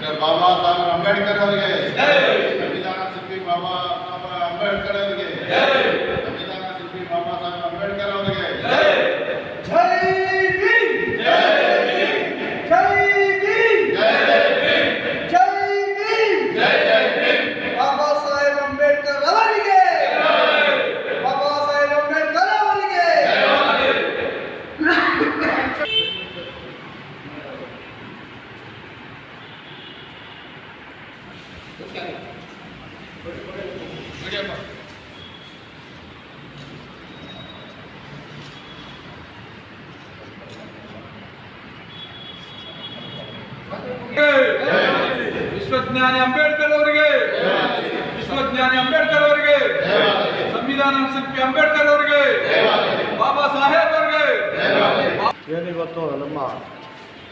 Doctor Babasaheb Ambedkar గారికి ವಿಶ್ವಜ್ಞಾನಿ ಅಂಬೇಡ್ಕರ್ ಅವರಿಗೆ ವಿಶ್ವಜ್ಞಾನಿ ಅಂಬೇಡ್ಕರ್ ಅವರಿಗೆ ಸಂವಿಧಾನ ಶಿಲ್ಪಿ ಅಂಬೇಡ್ಕರ್ ಅವರಿಗೆ ಬಾಬಾ ಸಾಹೇಬ್ ಅವರಿಗೆ ಏನಿವತ್ತು ನಮ್ಮ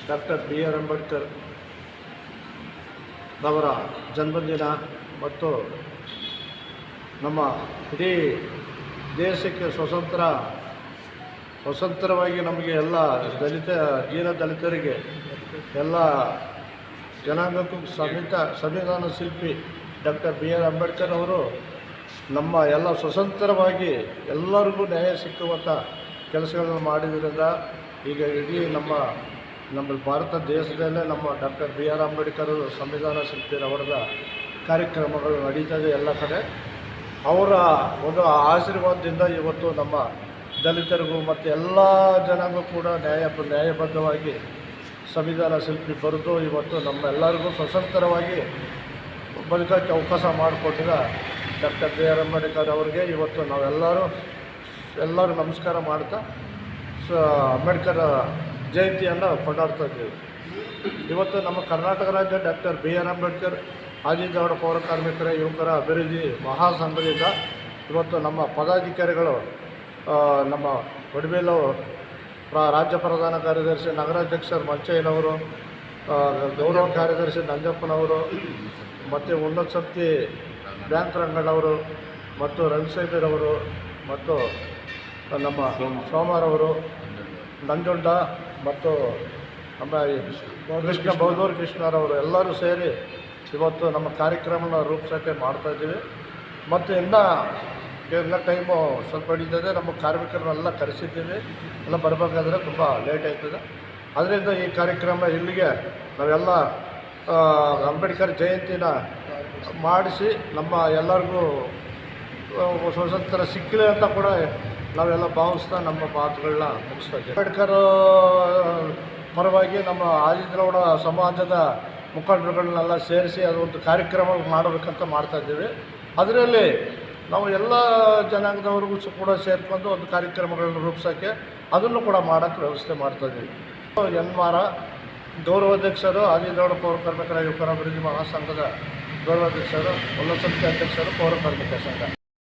ಡಾಕ್ಟರ್ ಬಿ ಆರ್ ಅಂಬೇಡ್ಕರ್ ರವರ ಜನ್ಮದಿನ ಮತ್ತು ನಮ್ಮ ಇಡೀ ದೇಶಕ್ಕೆ ಸ್ವತಂತ್ರ, ಸ್ವತಂತ್ರವಾಗಿ ನಮಗೆ ಎಲ್ಲ ದಲಿತ ದೀನ ದಲಿತರಿಗೆ ಎಲ್ಲ ಜನಾಂಗಕ್ಕೂ ಸಂವಿತ ಸಂವಿಧಾನ ಶಿಲ್ಪಿ ಡಾಕ್ಟರ್ ಬಿ ಆರ್ ಅಂಬೇಡ್ಕರ್ ಅವರು ನಮ್ಮ ಎಲ್ಲ ಸ್ವತಂತ್ರವಾಗಿ ಎಲ್ಲರಿಗೂ ನ್ಯಾಯ ಸಿಕ್ಕುವಂಥ ಕೆಲಸಗಳನ್ನು ಮಾಡಿದ್ರಿಂದ ಈಗ ಇಡೀ ನಮ್ಮ ನಮ್ಮ ಭಾರತ ದೇಶದಲ್ಲೇ ನಮ್ಮ ಡಾಕ್ಟರ್ ಬಿ ಆರ್ ಅಂಬೇಡ್ಕರ್ ಸಂವಿಧಾನ ಶಿಲ್ಪಿರವರದ ಕಾರ್ಯಕ್ರಮಗಳು ನಡೀತದೆ ಎಲ್ಲ ಕಡೆ. ಅವರ ಒಂದು ಆಶೀರ್ವಾದದಿಂದ ಇವತ್ತು ನಮ್ಮ ದಲಿತರಿಗೂ ಮತ್ತು ಎಲ್ಲ ಜನಗೂ ಕೂಡ ನ್ಯಾಯ, ನ್ಯಾಯಬದ್ಧವಾಗಿ ಸಂವಿಧಾನ ಶಿಲ್ಪಿ ಬರೆದು ಇವತ್ತು ನಮ್ಮೆಲ್ಲರಿಗೂ ಸ್ವತಂತ್ರವಾಗಿ ಬದುಕೋಕ್ಕೆ ಅವಕಾಶ ಮಾಡಿಕೊಟ್ಟಿದ ಡಾಕ್ಟರ್ ಬಿ ಆರ್ ಅಂಬೇಡ್ಕರ್ ಅವರಿಗೆ ಇವತ್ತು ನಾವೆಲ್ಲರೂ ಎಲ್ಲರೂ ನಮಸ್ಕಾರ ಮಾಡ್ತಾ, ಸ ಅಂಬೇಡ್ಕರ್ ಜಯಂತಿಯನ್ನು ಕೊಂಡಾಡ್ತಾ ಇದ್ದೀವಿ. ಇವತ್ತು ನಮ್ಮ ಕರ್ನಾಟಕ ರಾಜ್ಯ ಡಾಕ್ಟರ್ ಬಿ ಆರ್ ಅಂಬೇಡ್ಕರ್ ಆದಿಜಾವಡ ಪೌರ ಕಾರ್ಮಿಕರ, ಯುವಕರ ಅಭಿವೃದ್ಧಿ ಮಹಾಸಂಘದಿಂದ ಇವತ್ತು ನಮ್ಮ ಪದಾಧಿಕಾರಿಗಳು ನಮ್ಮ ಒಡಬೇಲು ರಾಜ್ಯ ಪ್ರಧಾನ ಕಾರ್ಯದರ್ಶಿ ನಗರಾಧ್ಯಕ್ಷರು ಮಂಚಯ್ಯನವರು ಗೌರವ ಕಾರ್ಯದರ್ಶಿ ನಂಜಪ್ಪನವರು, ಮತ್ತು ಉನ್ನತ ಶಕ್ತಿ ಬ್ಯಾಂಕ್ ರಂಗಣ್ಣವರು, ಮತ್ತು ರಂಗಸಾಹಿಬರವರು ಮತ್ತು ನಮ್ಮ ಸೋಮವಾರವರು ನಂಜುಂಡ ಮತ್ತು ನಮ್ಮ ಕೃಷ್ಣ ಬೌದೂರು ಕೃಷ್ಣರವರು ಎಲ್ಲರೂ ಸೇರಿ ಇವತ್ತು ನಮ್ಮ ಕಾರ್ಯಕ್ರಮನ ರೂಪಿಸೋಕ್ಕೆ ಮಾಡ್ತಾಯಿದ್ದೀವಿ ಮತ್ತು ಇನ್ನೂ ಎಲ್ಲ ಟೈಮು ಸ್ವಲ್ಪ ಹಿಡಿತದೆ, ನಮ್ಮ ಕಾರ್ಮಿಕರನ್ನೆಲ್ಲ ಕರೆಸಿದ್ದೀವಿ. ಎಲ್ಲ ಬರಬೇಕಾದ್ರೆ ತುಂಬ ಲೇಟ್ ಆಯ್ತದೆ. ಅದರಿಂದ ಈ ಕಾರ್ಯಕ್ರಮ ಇಲ್ಲಿಗೆ ನಾವೆಲ್ಲ ಅಂಬೇಡ್ಕರ್ ಜಯಂತಿನ ಮಾಡಿಸಿ ನಮ್ಮ ಎಲ್ಲರಿಗೂ ಸ್ವಾತಂತ್ರ್ಯ ಸ್ವತಂತ್ರ ಸಿಕ್ಕಿದೆ ಅಂತ ಕೂಡ ನಾವೆಲ್ಲ ಭಾವಿಸ್ತಾ ನಮ್ಮ ಮಾತುಗಳನ್ನ ಮುಗಿಸ್ತಾ ಇದ್ದೀವಿ. ಅಂಬೇಡ್ಕರ್ ಪರವಾಗಿ ನಮ್ಮ ಆದಿದ್ರೌಡ ಸಮಾಜದ ಮುಖಂಡರುಗಳನ್ನೆಲ್ಲ ಸೇರಿಸಿ ಅದೊಂದು ಕಾರ್ಯಕ್ರಮ ಮಾಡಬೇಕಂತ ಮಾಡ್ತಾಯಿದ್ದೀವಿ ಅದರಲ್ಲಿ ನಾವು ಎಲ್ಲ ಜನಾಂಗದವ್ರಿಗೂ ಕೂಡ ಸೇರಿಕೊಂಡು ಒಂದು ಕಾರ್ಯಕ್ರಮಗಳನ್ನು ರೂಪಿಸೋಕ್ಕೆ ಅದನ್ನು ಕೂಡ ಮಾಡೋಕ್ಕೆ ವ್ಯವಸ್ಥೆ ಮಾಡ್ತಾ ಇದ್ದೀವಿ. ಎನ್ಮಾರ ಗೌರವಾಧ್ಯಕ್ಷರು ಆದಿದ್ರೌಡ ಪೌರ ಕಾರ್ಮಿಕರ ಯುವಕರ ಅಭಿವೃದ್ಧಿ ಮಹಾಸಂಘದ ಗೌರವಾಧ್ಯಕ್ಷರು ಉನ್ನತ ಸಂಸ್ಥೆ ಅಧ್ಯಕ್ಷರು, ಪೌರ ಕಾರ್ಮಿಕ ಸಂಘ.